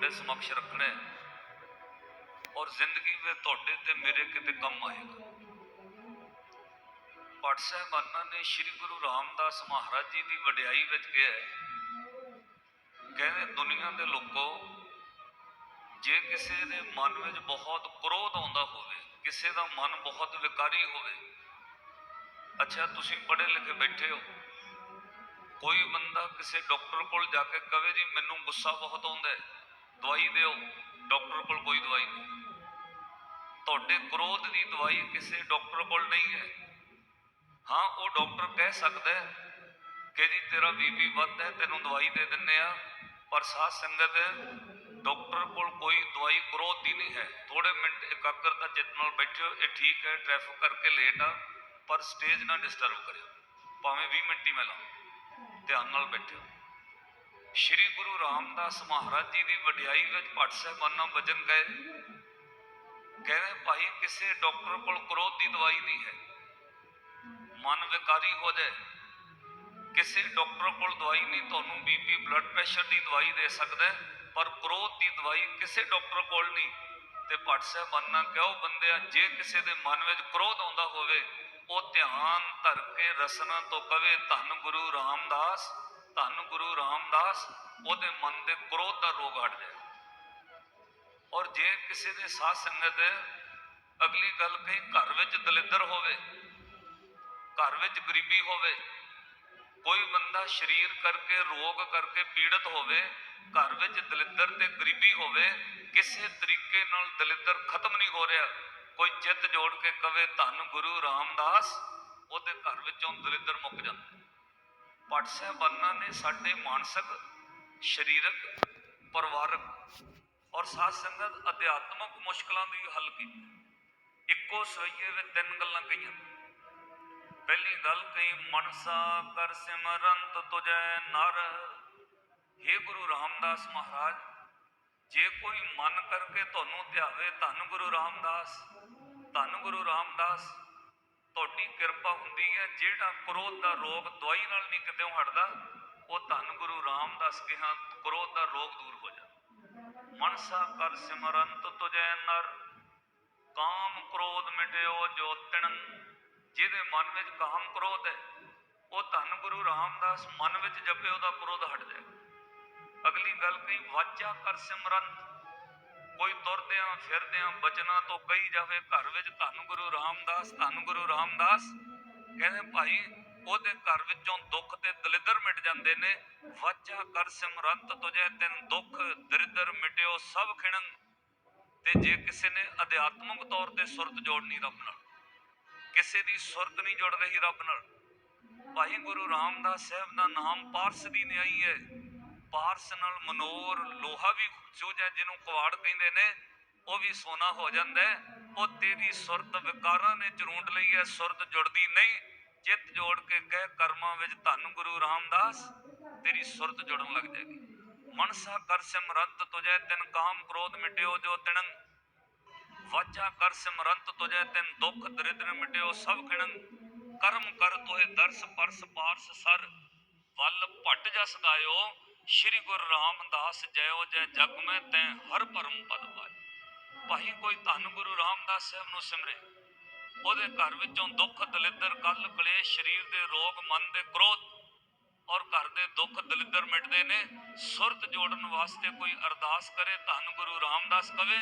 ਦੇ ਸਮਕਸ਼ ਰੱਖਣਾ ਹੈ ਔਰ ਜ਼ਿੰਦਗੀ ਵਿੱਚ ਤੁਹਾਡੇ ਤੇ ਮੇਰੇ ਕਿਤੇ ਕੰਮ ਆਏਗਾ। ਪਾਠ ਸਾਹਿਬਾਨਾਂ ਨੇ ਸ੍ਰੀ ਗੁਰੂ ਰਾਮਦਾਸ ਮਹਾਰਾਜ ਜੀ ਦੀ ਵਡਿਆਈ ਵਿੱਚ ਕਿਹਾ ਕਹਿੰਦੇ ਦੁਨੀਆ ਦੇ ਲੋਕੋ, ਜੇ ਕਿਸੇ ਦੇ ਮਨ ਵਿੱਚ ਬਹੁਤ ਕ੍ਰੋਧ ਆਉਂਦਾ ਹੋਵੇ, ਕਿਸੇ ਦਾ ਮਨ ਬਹੁਤ ਵਿਕਾਰੀ ਹੋਵੇ, ਅੱਛਾ, ਤੁਸੀਂ ਪੜ੍ਹੇ ਲਿਖੇ ਬੈਠੇ ਹੋ ਕੋਈ ਬੰਦਾ ਕਿਸੇ ਡਾਕਟਰ ਕੋਲ ਜਾ ਕੇ ਕਵੇ ਜੀ, ਮੈਨੂੰ ਗੁੱਸਾ ਬਹੁਤ ਆਉਂਦਾ ਹੈ, ਦਵਾਈ ਦਿਓ। ਡਾਕਟਰ ਕੋਲ ਕੋਈ ਦਵਾਈ ਨਹੀਂ। ਤੁਹਾਡੇ ਕ੍ਰੋਧ ਦੀ ਦਵਾਈ ਕਿਸੇ ਡਾਕਟਰ ਕੋਲ ਨਹੀਂ ਹੈ। ਹਾਂ, ਉਹ ਡਾਕਟਰ ਕਹਿ ਸਕਦਾ ਹੈ ਕਿ ਜੀ, ਤੇਰਾ ਬੀਪੀ ਵੱਧ ਹੈ, ਤੈਨੂੰ ਦਵਾਈ ਦੇ ਦਿੰਨੇ ਆ, ਪਰ ਸਾਧ ਸੰਗਤ, ਡਾਕਟਰ ਕੋਲ ਕੋਈ ਦਵਾਈ ਕ੍ਰੋਧ ਦੀ ਨਹੀਂ ਹੈ। ਥੋੜੇ ਮਿੰਟ ਇਕਾਗਰਤਾ ਚਿੱਤ ਨਾਲ ਬੈਠਿਓ, ਇਹ ਠੀਕ ਹੈ ਟ੍ਰੈਫਿਕ ਕਰਕੇ ਲੇਟ ਆ, ਪਰ ਸਟੇਜ ਨਾ ਡਿਸਟਰਬ ਕਰਿਓ। ਭਾਵੇਂ 20 ਮਿੰਟ ਹੀ ਮੈਂ ਲਾਵਾਂ। ਧਿਆਨ ਨਾਲ ਬੈਠਿਓ ਸ਼੍ਰੀ ਗੁਰੂ ਰਾਮਦਾਸ ਮਹਾਰਾਜ ਜੀ ਦੀ ਵਡਿਆਈ ਵਿੱਚ ਭੱਟ ਸਾਹਿਬਾਨਾਂ ਵਜਨ ਗਏ। ਕਹਿੰਦੇ ਭਾਈ, ਕਿਸੇ ਡਾਕਟਰ ਕੋਲ ਕ੍ਰੋਧ ਦੀ ਦਵਾਈ ਨਹੀਂ ਹੈ। ਮਨ ਵਿਕਾਰੀ ਹੋ ਜਾਏ। ਕਿਸੇ ਡਾਕਟਰ ਕੋਲ ਦਵਾਈ ਨਹੀਂ, ਤੁਹਾਨੂੰ ਬੀਪੀ ਬਲੱਡ ਪ੍ਰੈਸ਼ਰ ਦੀ ਦਵਾਈ ਦੇ ਸਕਦਾ ਪਰ ਕ੍ਰੋਧ ਦੀ ਦਵਾਈ ਕਿਸੇ ਡਾਕਟਰ ਕੋਲ ਨਹੀਂ। ਤੇ ਭੱਟ ਸਾਹਿਬਾਨਾਂ ਕਹੋ ਬੰਦਿਆ, ਜੇ ਕਿਸੇ ਦੇ ਮਨ ਵਿੱਚ ਕ੍ਰੋਧ ਆਉਂਦਾ ਹੋਵੇ ਉਹ ਧਿਆਨ ਧਰ ਕੇ ਰਸਨਾ ਤੋਂ ਕਵੇ, ਧੰਨ ਗੁਰੂ ਰਾਮਦਾਸ, ਧੰਨ ਗੁਰੂ ਰਾਮਦਾਸ, ਉਹਦੇ ਮਨ ਦੇ ਕ੍ਰੋਧ ਦਾ ਰੋਗ ਹਟ ਜਾਏ। ਔਰ ਜੇ ਕਿਸੇ ਦੇ ਸਾਧ ਸੰਗਤ ਅਗਲੀ ਗੱਲ ਕਹੀ, ਘਰ ਵਿੱਚ ਦਲਿੱਦਰ ਹੋਵੇ, ਘਰ ਵਿੱਚ ਗਰੀਬੀ ਹੋਵੇ, ਕੋਈ ਬੰਦਾ ਸ਼ਰੀਰ ਕਰਕੇ, ਰੋਗ ਕਰਕੇ ਪੀੜਤ ਹੋਵੇ, ਘਰ ਵਿੱਚ ਦਲਿੱਦਰ ਤੇ ਗਰੀਬੀ ਹੋਵੇ, ਕਿਸੇ ਤਰੀਕੇ ਨਾਲ ਦਲਿੱਦਰ ਖਤਮ ਨਹੀਂ ਹੋ ਰਿਹਾ ਕੋਈ ਜਿੱਤ ਜੋੜ ਕੇ ਕਵੇ ਧੰਨ ਗੁਰੂ ਰਾਮਦਾਸ, ਉਹਦੇ ਘਰ ਵਿੱਚੋਂ ਦਲਿੱਦਰ ਮੁੱਕ ਜਾਂਦਾ। ਪਟ ਸਾਹਿਬਾਨਾਂ ਨੇ ਸਾਡੇ ਮਾਨਸਿਕ, ਸਰੀਰਕ, ਪਰਿਵਾਰਕ ਔਰ ਸਾਧ ਸੰਗਤ ਅਧਿਆਤਮਕ ਮੁਸ਼ਕਲਾਂ ਦੀ ਹੱਲ ਕੀਤੀ। ਇੱਕੋ ਸੋਈਏ ਵਿੱਚ ਤਿੰਨ ਗੱਲਾਂ ਕਹੀਆਂ। ਪਹਿਲੀ ਗੱਲ ਕਹੀ, ਮਨਸਾ ਕਰ ਸਿਮਰੰਤ ਤੁਜੈ ਨਰ। हे ਗੁਰੂ ਰਾਮਦਾਸ ਮਹਾਰਾਜ, ਜੇ ਕੋਈ ਮਨ ਕਰਕੇ ਤੁਹਾਨੂੰ ਧਿਆਵੇ ਧੰਨ ਗੁਰੂ ਰਾਮਦਾਸ ਧੰਨ ਗੁਰੂ ਰਾਮਦਾਸ, ਤੁਹਾਡੀ ਕਿਰਪਾ ਹੁੰਦੀ ਹੈ, ਜਿਹੜਾ ਕ੍ਰੋਧ ਦਾ ਰੋਗ ਦਵਾਈ ਨਾਲ ਨਹੀਂ ਕਿਤੇ ਹਟਦਾ, ਉਹ ਧੰਨ ਗੁਰੂ ਰਾਮਦਾਸ ਕਿਹਾ, ਕ੍ਰੋਧ ਦਾ ਰੋਗ ਦੂਰ ਹੋ ਜਾਂਦਾ ਮਨਸਾ ਕਰ ਸਿਮਰੰਤ ਤੁਜੈ ਨਰ, ਕਾਮ ਕ੍ਰੋਧ ਮਿਟਿਓ ਜੋ ਤਿਣੰ ਜਿਹਦੇ ਮਨ ਵਿੱਚ ਕਾਮ ਕ੍ਰੋਧ ਹੈ, ਉਹ ਧੰਨ ਗੁਰੂ ਰਾਮਦਾਸ ਮਨ ਵਿੱਚ ਜਪੇ ਉਹਦਾ ਕ੍ਰੋਧ ਹਟ ਜਾਏਗਾ। ਅਗਲੀ ਗੱਲ ਕਹੀ, ਵਾਚਾ ਕਰ ਸਿਮਰੰਤ। ਤੁਰਦਿਆਂ ਫਿਰਦਿਆਂ, ਬਚਨਾਂ ਤੋਂ ਕਹੀ ਜਾਵੇ ਘਰ ਵਿੱਚ ਧੰਨ ਗੁਰੂ ਰਾਮਦਾਸ, ਧੰਨ ਗੁਰੂ ਰਾਮਦਾਸ। ਕਹਿੰਦੇ ਭਾਈ, ਉਹਦੇ ਘਰ ਵਿੱਚੋਂ ਦੁੱਖ ਤੇ ਦਲਿੱਦਰ ਮਿਟ ਜਾਂਦੇ ਨੇ। ਵਾਚਾ ਕਰ ਸਿਮਰੰਤ ਤੁਜੇ ਤਿੰਨ ਦੁੱਖ, ਦਰਿਦਰ ਮਿਟਿਓ ਸਭ ਖਿਣੰ ਤੇ ਜੇ ਕਿਸੇ ਨੇ ਅਧਿਆਤਮਿਕ ਤੌਰ ਤੇ ਸੁਰਤ ਜੋੜਨੀ ਰੱਬ ਨਾਲ, ਕਿਸੇ ਦੀ ਸੁਰਤ ਨਹੀਂ ਜੁੜ ਰਹੀ ਰੱਬ ਨਾਲ, ਭਾਈ ਗੁਰੂ ਰਾਮਦਾਸ ਸਾਹਿਬ ਦਾ ਨਾਮ ਪਾਰਸ ਦੀ ਨਿਆਈ ਹੈ। ਪਾਰਸ ਨਾਲ ਮਨੋਰ ਲੋਹਾ ਵੀ ਸੂਝਾ ਜਿਹਨੂੰ ਕੁਆੜ ਕਹਿੰਦੇ ਨੇ। ਉਹ ਵੀ ਸੋਨਾ ਹੋ ਜਾਂਦਾ ਉਹ ਤੇਰੀ ਸੁਰਤ ਵਿਕਾਰਾਂ ਨੇ ਚਰੂੰਡ ਲਈ ਹੈ। ਸੁਰਤ ਜੁੜਦੀ ਨਹੀਂ। ਚਿੱਤ ਜੋੜ ਕੇ ਕਹਿ, ਕਰਮਾਂ ਵਿੱਚ ਧੰਨ ਗੁਰੂ ਰਾਮਦਾਸ, ਤੇਰੀ ਸੁਰਤ ਜੁੜਨ ਲੱਗ ਜਾਏਗੀ। ਮਨਸਾ ਕਰ ਸਿਮਰੰਤ ਤੁਜੈ ਤਿਨ ਕਾਮ ਕ੍ਰੋਧ ਮਿਟਿਓ ਜੋ ਤਿਣੰ। ਵਾਚਾ ਕਰ ਸਿਮਰੰਤ ਤੁਜੈ ਤਿਨ ਦੁੱਖ ਦਰਿਦ੍ਰ ਮਿਟਿਓ ਸਭ ਖਿਣੰ। ਕਰਮ ਕਰ ਤੋਏ ਦਰਸ ਪਰਸ ਪਾਰਸ ਸਰ। ਵੱਲ ਭਟ ਜਸ ਗਾਇਓ। ਸ਼੍ਰੀ ਗੁਰੂ ਰਾਮਦਾਸ ਜੈਓ ਜੈ ਜਗ ਮੈਂ ਤੈ ਹਰ ਭਰਮ ਪਦ ਪਾਏ ਭਾਈ ਕੋਈ ਧੰਨ ਗੁਰੂ ਰਾਮਦਾਸ ਸਾਹਿਬ ਨੂੰ ਸਿਮਰੇ। ਉਹਦੇ ਘਰ ਵਿੱਚੋਂ ਦੁੱਖ, ਦਲਿੱਦਰ, ਕਲ, ਕਲੇਸ਼, ਸਰੀਰ ਦੇ ਰੋਗ, ਮਨ ਦੇ ਕ੍ਰੋਧ ਔਰ ਘਰ ਦੇ ਦੁੱਖ, ਦਲਿੱਦਰ ਮਿਟਦੇ ਨੇ। ਸੁਰਤ ਜੋੜਨ ਵਾਸਤੇ ਕੋਈ ਅਰਦਾਸ ਕਰੇ, ਧੰਨ ਗੁਰੂ ਰਾਮਦਾਸ ਕਵੇ।